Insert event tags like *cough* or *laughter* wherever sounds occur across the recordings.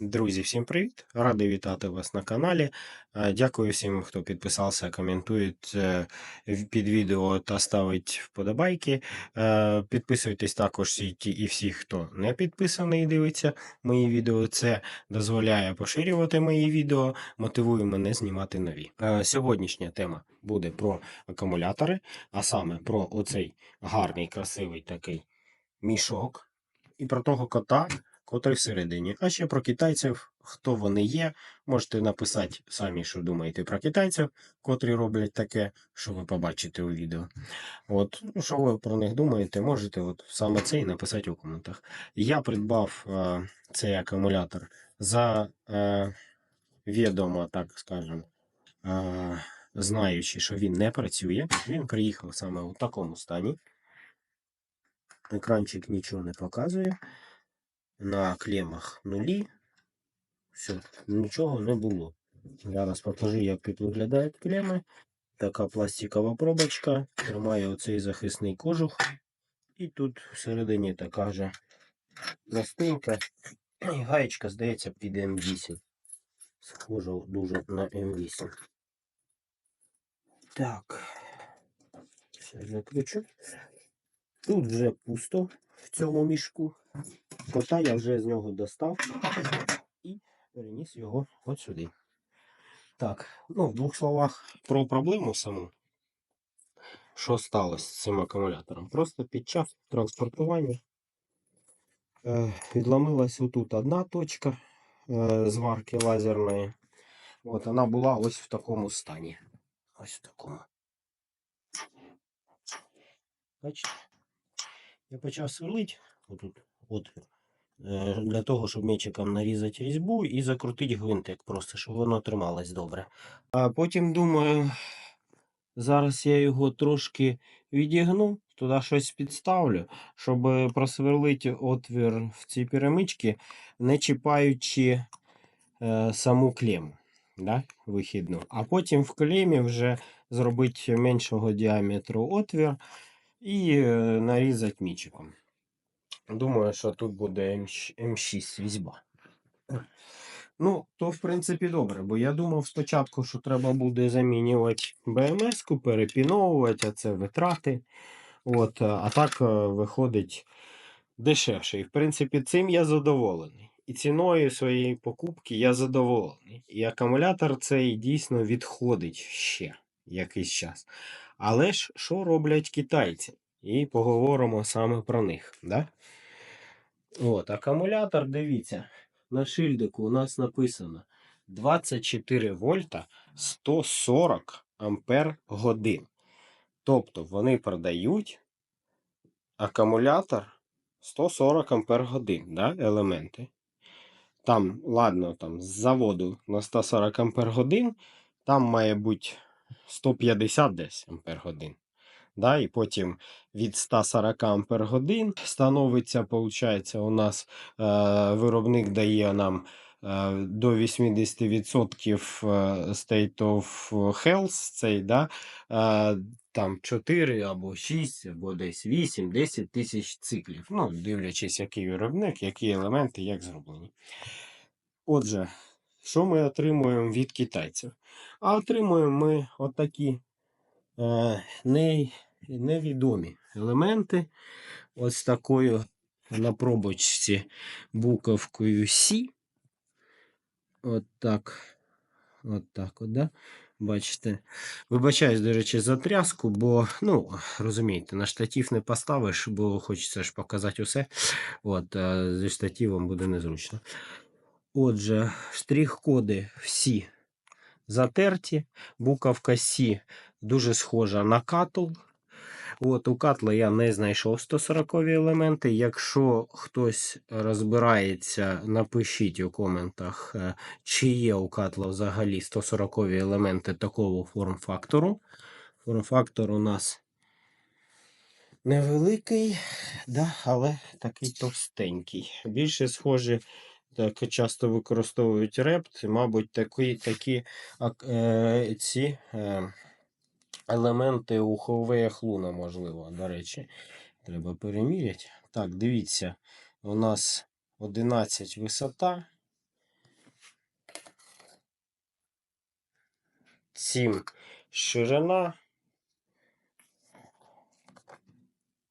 Друзі, всім привіт! Радий вітати вас на каналі. Е, Дякую всім, хто підписався, коментує е, під відео та ставить вподобайки. Е, Підписуйтесь також і всі, хто не підписаний і дивиться мої відео. Це дозволяє поширювати мої відео, мотивує мене знімати нові. Сьогоднішня тема буде про акумулятори, а саме про оцей гарний, красивий такий мішок і про того кота котрий всередині. А ще про китайців, хто вони є, можете написати самі, що думаєте про китайців, котрі роблять таке, що ви побачите у відео. От, ну, що ви про них думаєте, можете от саме це і написати у коментах. Я придбав е, цей акумулятор за е, відомо, так скажемо, е, знаючи, що він не працює. Він приїхав саме у такому стані. Екранчик нічого не показує на клемах нулі. Все, нічого не було. Зараз покажу, як тут виглядають клеми. Така пластикова пробочка. Тримає оцей захисний кожух. І тут всередині така же пластинка. І гаєчка, здається, під М8. Схожа дуже на М8. Так. Все закручу. Тут вже пусто в цьому мішку. Кота я вже з нього достав і переніс його от сюди. Так, ну, в двох словах про проблему саму. Що сталося з цим акумулятором? Просто під час транспортування е, відломилась отут одна точка е, зварки лазерної. От вона була ось в такому стані. Ось в такому. Бачите? Я почав сверлити отут отвір. е, Для того, щоб мечиком нарізати різьбу і закрутити гвинтик, просто щоб воно трималось добре. А потім думаю, зараз я його трошки відігну, туди щось підставлю, щоб просверлити отвір в цій перемичці, не чіпаючи е, саму клему да, вихідну. А потім в клемі вже зробити меншого діаметру отвір і е, нарізати мічиком. Думаю, що тут буде М6 М6 різьба. Ну, то в принципі добре, бо я думав спочатку, що треба буде замінювати БМС-ку, перепіновувати, а це витрати. От, а а так е, виходить дешевше. І в принципі, цим я задоволений. І ціною своєї покупки я задоволений. І акумулятор цей дійсно відходить ще якийсь час. Але ж що роблять китайці? І поговоримо саме про них. Да? От, акумулятор, дивіться, на шильдику у нас написано 24 вольта 140 ампер годин. Тобто вони продають акумулятор 140 ампер годин, да, елементи. Там, ладно, там з заводу на 140 ампер годин, там має бути 150 десь ампер годин. Да, і потім від 140 ампер годин становиться, виходить, у нас е, виробник дає нам е, до 80% е, state of health, цей, да, е, там 4 або 6, або десь 8, 10 тисяч циклів. Ну, дивлячись, який виробник, які елементи, як зроблені. Отже, що ми отримуємо від китайців? А отримуємо ми отакі е, не, невідомі елементи. Ось такою на пробочці буковкою С. От так. От так от, да? Бачите. Вибачаюсь, до речі, за тряску, бо, ну, розумієте, на штатів не поставиш, бо хочеться ж показати усе. От, зі штативом буде незручно. Отже, штрих-коди всі затерті. Буковка С дуже схожа на катл. От, у катла я не знайшов 140 елементи. Якщо хтось розбирається, напишіть у коментах, е, чи є у катла взагалі 140 елементи такого форм-фактору. Форм-фактор у нас невеликий, да, але такий товстенький. Більше схожі, так часто використовують репт, мабуть, такі, такі е, ці. Е, елементи у Huawei Luna, можливо, до речі, треба переміряти. Так, дивіться, у нас 11 висота. 7 ширина.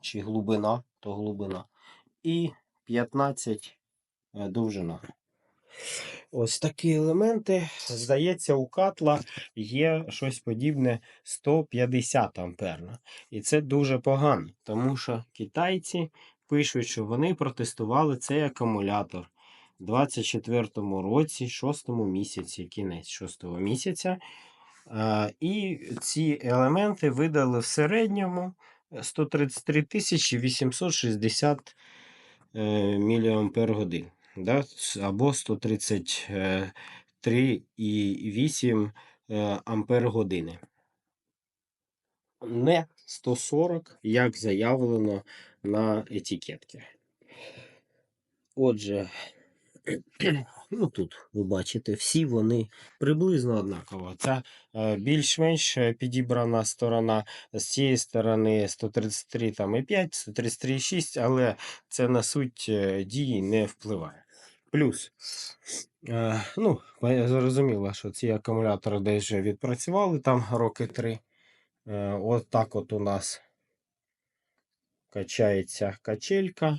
Чи глибина, то глибина. І 15 е, довжина. Ось такі елементи. Здається, у катла є щось подібне 150 амперна. І це дуже погано, тому що китайці пишуть, що вони протестували цей акумулятор у 24-му році, 6-му місяці, кінець 6-го місяця. І ці елементи видали в середньому 133 860 е, міліампер годин. Да? Або 133,8 е, ампер години. Не 140, як заявлено на етикетці. Отже, *clears throat* ну тут ви бачите, всі вони приблизно однаково. Ця е, більш-менш е, підібрана сторона з цієї сторони 133 там і 5, 133,6, але це на суть е, дії не впливає. Плюс, е, ну, зрозуміло, що ці акумулятори десь вже відпрацювали там роки 3. Е, от так от у нас качається качелька.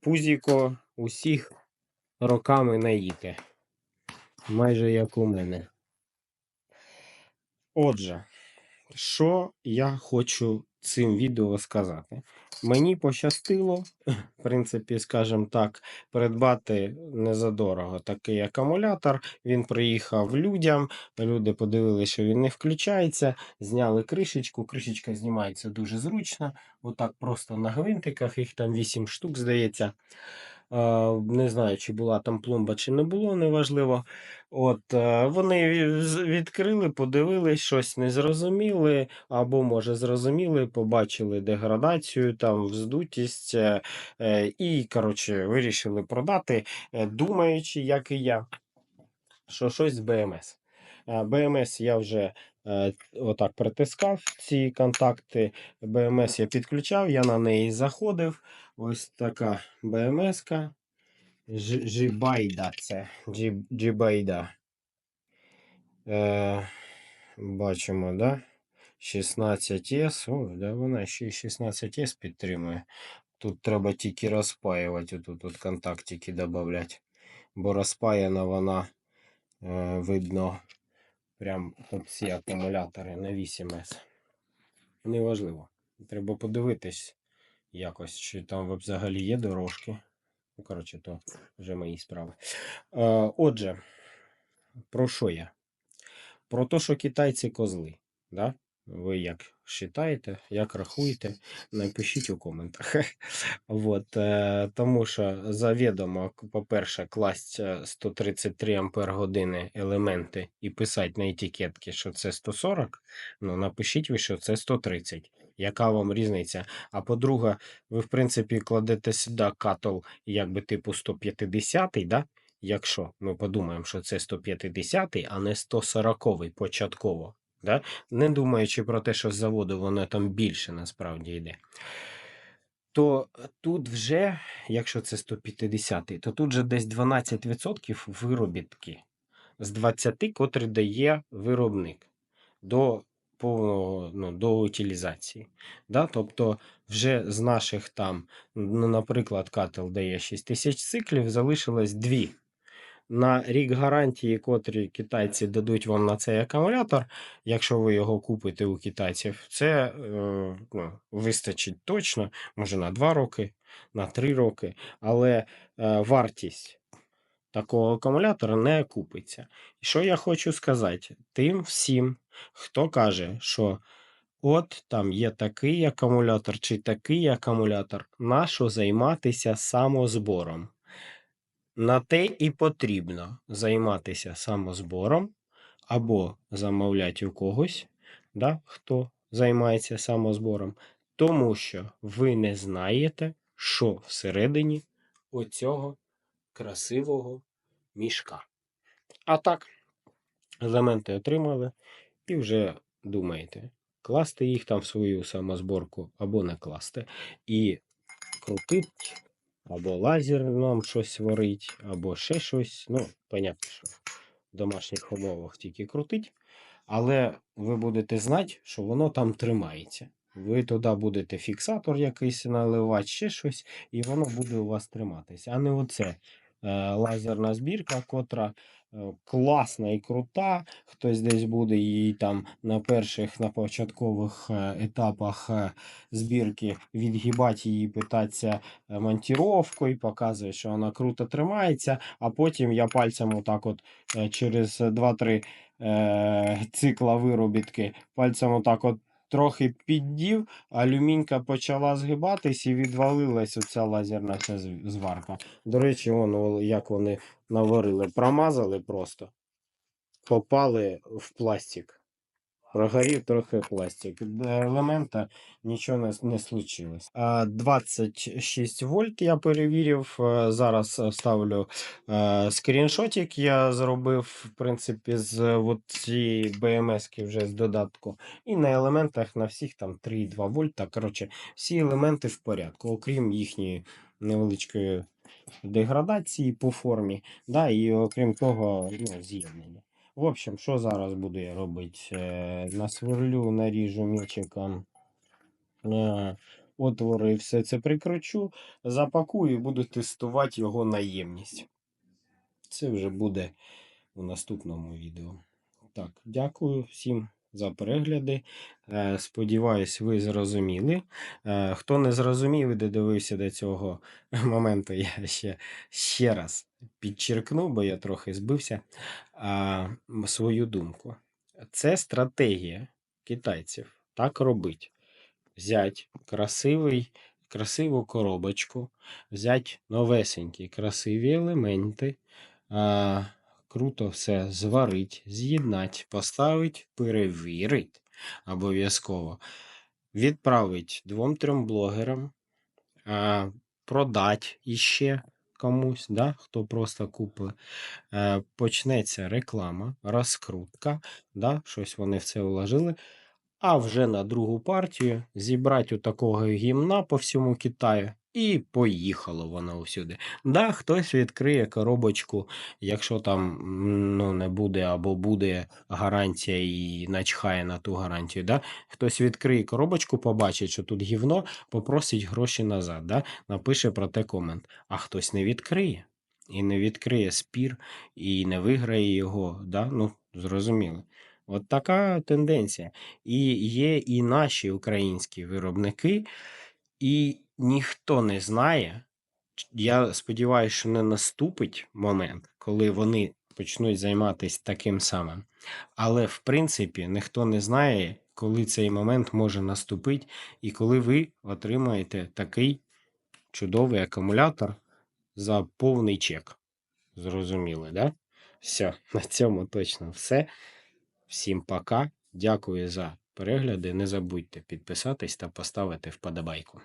Пузіко усіх роками наїте. Майже як у мене. Отже, що я хочу цим відео сказати? Мені пощастило, *laughs* в принципі, скажімо так, придбати незадорого такий акумулятор. Він приїхав людям. Люди подивилися, що він не включається, зняли кришечку. Кришечка знімається дуже зручно. Отак просто на гвинтиках, їх там 8 штук, здається. Не знаю, чи була там пломба, чи не було, неважливо. От, е, вони відкрили, подивились, щось не зрозуміли, або, може, зрозуміли, побачили деградацію, там, вздутість, е, е, і, коротше, вирішили продати, думаючи, як і я, що щось з БМС. БМС я вже отак притискав ці контакти. БМС я підключав, я на неї заходив. Ось така БМС-ка. Джибайда це. Джі- Джибайда. Е, бачимо, да? 16S. О, да вона ще й 16S підтримує. Тут треба тільки розпаювати, отут от контактики додати. Бо розпаяна вона, е, видно, прям от ці акумулятори на 8С. Неважливо. Треба подивитись якось, чи там взагалі є дорожки. Ну, коротше, то вже мої справи. Е, отже, про що я? Про те, що китайці козли. Да? Ви як вважаєте, як рахуєте, напишіть у коментах. *laughs* От, е, тому що завідомо, по-перше, класть е, 133 ампер години елементи і писати на етикетки, що це 140, ну напишіть ви, що це 130. Яка вам різниця? А по-друге, ви, в принципі, кладете сюди катл, якби типу 150, да? якщо ми подумаємо, що це 150, а не 140-й початково, да? не думаючи про те, що з заводу воно там більше насправді йде. То тут вже, якщо це 150, то тут же десь 12% виробітки з 20, котрі дає виробник до повного ну, до утилізації. Да? Тобто, вже з наших там, ну, наприклад, кател дає 6 тисяч циклів, залишилось 2. На рік гарантії, котрі китайці дадуть вам на цей акумулятор, якщо ви його купите у китайців, це е, ну, вистачить точно, може на 2 роки, на 3 роки, але е, вартість такого акумулятора не купиться. І що я хочу сказати? Тим всім, хто каже, що от там є такий акумулятор чи такий акумулятор, нащо займатися самозбором? На те і потрібно займатися самозбором або замовляти у когось, да, хто займається самозбором, тому що ви не знаєте, що всередині оцього красивого мішка. А так, елементи отримали і вже думаєте, класти їх там в свою самозборку або не класти. І крутить, або лазер нам щось варить, або ще щось. Ну, понятно, що в домашніх умовах тільки крутить. Але ви будете знати, що воно там тримається. Ви туди будете фіксатор якийсь наливати, ще щось, і воно буде у вас триматися. А не оце лазерна збірка, котра е, класна і крута. Хтось десь буде її там на перших, на початкових етапах е, збірки відгибати її, питатися монтіровкою, показує, що вона круто тримається, а потім я пальцем отак от через 2-3 е, цикла виробітки пальцем отак от трохи піддів, алюмінька почала згибатись і відвалилась оця лазерна ця зварка. До речі, воно як вони наварили, промазали просто, попали в пластик. Прогорів трохи пластик. Елемента нічого не, не случилось. 26 вольт я перевірив. е, Зараз е, ставлю е, скріншотик. Я зробив, в принципі, з цієї BMS вже з додатку. І на елементах на всіх там 3,2 вольта. Коротше, всі елементи в порядку, окрім їхньої невеличкої деградації по формі. Да, і окрім того, ну, з'єднання. В общем, що зараз буду я робити? Е, насверлю, наріжу мічиком отвори отвори, все це прикручу, запакую і буду тестувати його наємність. Це вже буде у наступному відео. Так, дякую всім за перегляди. Е, Сподіваюсь, ви зрозуміли. Е, Хто не зрозумів і додивився до цього *laughs* моменту, я ще, ще раз підчеркну, бо я трохи збився свою думку. Це стратегія китайців. Так робить. Взять красивий, красиву коробочку, взять новесенькі красиві елементи, круто все зварить, з'єднать, поставить, перевірить обов'язково, відправить двом-трьом блогерам, продать іще комусь, да, хто просто купить. Е, почнеться реклама, розкрутка, да, щось вони в це вложили. А вже на другу партію зібрати у такого гімна по всьому Китаю, і поїхало воно всюди. Да, хтось відкриє коробочку, якщо там ну, не буде або буде гарантія і начхає на ту гарантію. Да? Хтось відкриє коробочку, побачить, що тут гівно, попросить гроші назад, да? напише про те комент. А хтось не відкриє. І не відкриє спір, і не виграє його. Да? Ну, зрозуміло. От така тенденція. І є і наші українські виробники, і ніхто не знає. Я сподіваюся, що не наступить момент, коли вони почнуть займатися таким самим. Але в принципі ніхто не знає, коли цей момент може наступити, і коли ви отримаєте такий чудовий акумулятор за повний чек. Зрозуміли, да? Все, на цьому точно все. Всім пока. Дякую за перегляди. Не забудьте підписатись та поставити вподобайку.